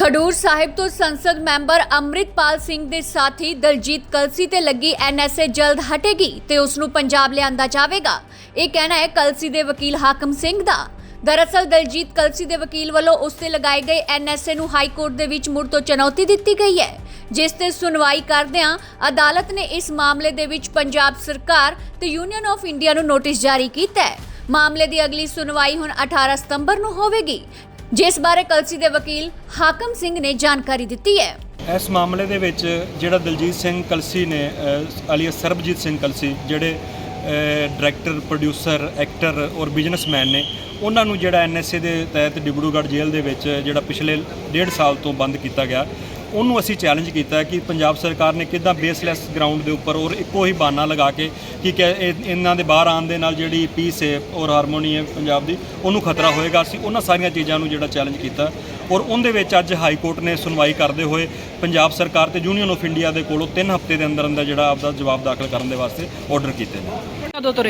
ਖਡੂਰ ਸਾਹਿਬ ਤੋਂ ਸੰਸਦ ਮੈਂਬਰ ਅੰਮ੍ਰਿਤਪਾਲ ਸਿੰਘ ਦੇ ਸਾਥੀ ਦਲਜੀਤ ਕਲਸੀ ਤੇ ਲੱਗੀ ਐਨਐਸਏ ਜਲਦ ਹਟੇਗੀ ਤੇ ਉਸ ਨੂੰ ਪੰਜਾਬ ਲਿਆਂਦਾ ਜਾਵੇਗਾ। ਇਹ ਕਹਿਣਾ ਹੈ ਕਲਸੀ ਦੇ ਵਕੀਲ ਹਾਕਮ ਸਿੰਘ ਦਾ। ਦਰਅਸਲ ਦਲਜੀਤ ਕਲਸੀ ਦੇ ਵਕੀਲ ਵੱਲੋਂ ਉਸ ਤੇ ਲਗਾਏ ਗਏ ਐਨਐਸਏ ਨੂੰ ਹਾਈ ਕੋਰਟ ਦੇ ਵਿੱਚ ਮੁੜ ਤੋਂ ਚੁਣੌਤੀ ਦਿੱਤੀ ਗਈ ਹੈ, ਜਿਸ ਤੇ ਸੁਣਵਾਈ ਕਰਦਿਆਂ ਅਦਾਲਤ ਨੇ ਇਸ ਮਾਮਲੇ ਦੇ ਵਿੱਚ ਪੰਜਾਬ ਸਰਕਾਰ ਤੇ ਯੂਨੀਅਨ ਆਫ ਇੰਡੀਆ ਨੂੰ ਨੋਟਿਸ ਜਾਰੀ ਕੀਤਾ ਹੈ। ਮਾਮਲੇ ਦੀ ਅਗਲੀ ਸੁਣਵਾਈ ਹੁਣ 18 ਸਤੰਬਰ ਨੂੰ ਹੋਵੇਗੀ। ਜਿਸ ਬਾਰੇ ਕਲਸੀ ਦੇ ਵਕੀਲ ਹਾਕਮ ਸਿੰਘ ਨੇ ਜਾਣਕਾਰੀ ਦਿੱਤੀ ਹੈ। ਇਸ ਮਾਮਲੇ ਦੇ ਵਿੱਚ ਜਿਹੜਾ ਦਲਜੀਤ ਸਿੰਘ ਕਲਸੀ ਨੇ ਅ, ਸਰਬਜੀਤ ਸਿੰਘ ਕਲਸੀ ਜਿਹੜੇ ਡਾਇਰੈਕਟਰ ਪ੍ਰੋਡਿਊਸਰ ਐਕਟਰ ਔਰ ਬਿਜ਼ਨਸਮੈਨ ਨੇ ਉਹਨਾਂ ਨੂੰ ਜਿਹੜਾ ਐਨਐਸਏ ਦੇ ਤਹਿਤ ਡਿਬੜੂਗੜ੍ਹ ਜੇਲ੍ਹ ਦੇ ਵਿੱਚ ਜਿਹੜਾ ਪਿਛਲੇ ਡੇਢ ਸਾਲ ਤੋਂ ਬੰਦ ਕੀਤਾ ਗਿਆ। ਉਹਨੂੰ ਅਸੀਂ ਚੈਲੰਜ ਕੀਤਾ ਕਿ ਪੰਜਾਬ ਸਰਕਾਰ ਨੇ ਕਿੱਦਾਂ ਬੇਸਲੈਸ ਗਰਾਊਂਡ ਦੇ ਉੱਪਰ ਔਰ ਇੱਕੋ ਹੀ ਬਾਨਾ ਲਗਾ ਕੇ ਕਿ ਕਿ ਇਹਨਾਂ ਦੇ ਬਾਹਰ ਆਉਣ ਦੇ ਨਾਲ ਜਿਹੜੀ ਪੀਸ ਹੈ ਔਰ ਹਾਰਮੋਨੀ ਹੈ ਪੰਜਾਬ ਦੀ, ਉਹਨੂੰ ਖਤਰਾ ਹੋਏਗਾ। ਅਸੀਂ ਉਹਨਾਂ ਸਾਰੀਆਂ ਚੀਜ਼ਾਂ ਨੂੰ ਜਿਹੜਾ ਚੈਲੰਜ ਕੀਤਾ ਔਰ ਉਹਦੇ ਵਿੱਚ ਅੱਜ ਹਾਈ ਕੋਰਟ ਨੇ ਸੁਣਵਾਈ ਕਰਦੇ ਹੋਏ ਪੰਜਾਬ ਸਰਕਾਰ ਤੇ ਯੂਨੀਅਨ ਆਫ ਇੰਡੀਆ ਦੇ ਕੋਲੋਂ 3 ਹਫ਼ਤੇ ਦੇ ਅੰਦਰ ਅੰਦਰ ਜਿਹੜਾ ਆਪਦਾ ਜਵਾਬ ਦਾਖਲ ਕਰਨ ਦੇ ਵਾਸਤੇ ਆਰਡਰ ਕੀਤੇ ਨੇ। ਕਦੋਂ ਤੋਂ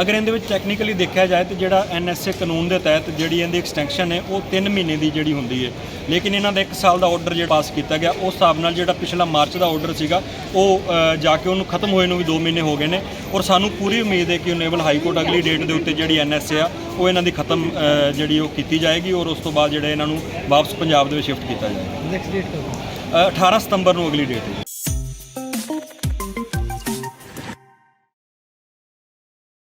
ਅਗਰ ਇਹਦੇ ਵਿੱਚ ਟੈਕਨੀਕਲੀ ਦੇਖਿਆ ਜਾਏ ਤੇ ਜਿਹੜਾ ਐਨਐਸਏ ਕਾਨੂੰਨ ਦੇ ਤਹਿਤ ਜਿਹੜੀ ਇਹਦੀ ਐਕਸਟੈਂਸ਼ਨ ਹੈ ਉਹ 3 ਮਹੀਨੇ ਦੀ ਜਿਹੜੀ ਹੁੰਦੀ ਹੈ। ਲੇਕਿਨ ਇਹਨਾਂ ਦਾ 1 ਸਾਲ ਦਾ ਆਰਡਰ ਜਿਹੜਾ ਪਾਸ ਕੀਤਾ ਗਿਆ ਉਸ ਹਿਸਾਬ ਨਾਲ ਜਿਹੜਾ ਪਿਛਲਾ ਮਾਰਚ ਦਾ ਆਰਡਰ ਸੀਗਾ ਉਹ ਜਾ ਕੇ ਉਹਨੂੰ ਖਤਮ ਹੋਏ ਨੂੰ ਵੀ 2 ਮਹੀਨੇ ਹੋ ਗਏ ਨੇ। ਔਰ ਸਾਨੂੰ ਪੂਰੀ ਉਮੀਦ ਹੈ ਕਿ ਓਨੇਬਲ ਹਾਈ ਕੋਰਟ ਅਗਲੀ ਡੇਟ ਦੇ ਉੱਤੇ ਜਿਹੜੀ ਐਨਐਸਏ ਆ ਉਹ ਇਹਨਾਂ ਦੀ ਖਤਮ ਜਿਹੜੀ ਉਹ ਕੀਤੀ ਜਾਏਗੀ ਔਰ ਉਸ ਤੋਂ ਬਾਅਦ ਜਿਹੜਾ ਇਹਨਾਂ ਨੂੰ ਵਾਪਸ ਪੰਜਾਬ ਦੇ ਵਿੱਚ ਸ਼ਿਫਟ ਕੀਤਾ ਜਾਏਗਾ। ਨੈਕਸਟ ਡੇਟ ਕਦੋਂ? ਅ, 18 ਸਤੰਬਰ ਨੂੰ ਅਗਲੀ ਡੇਟ ਹੈ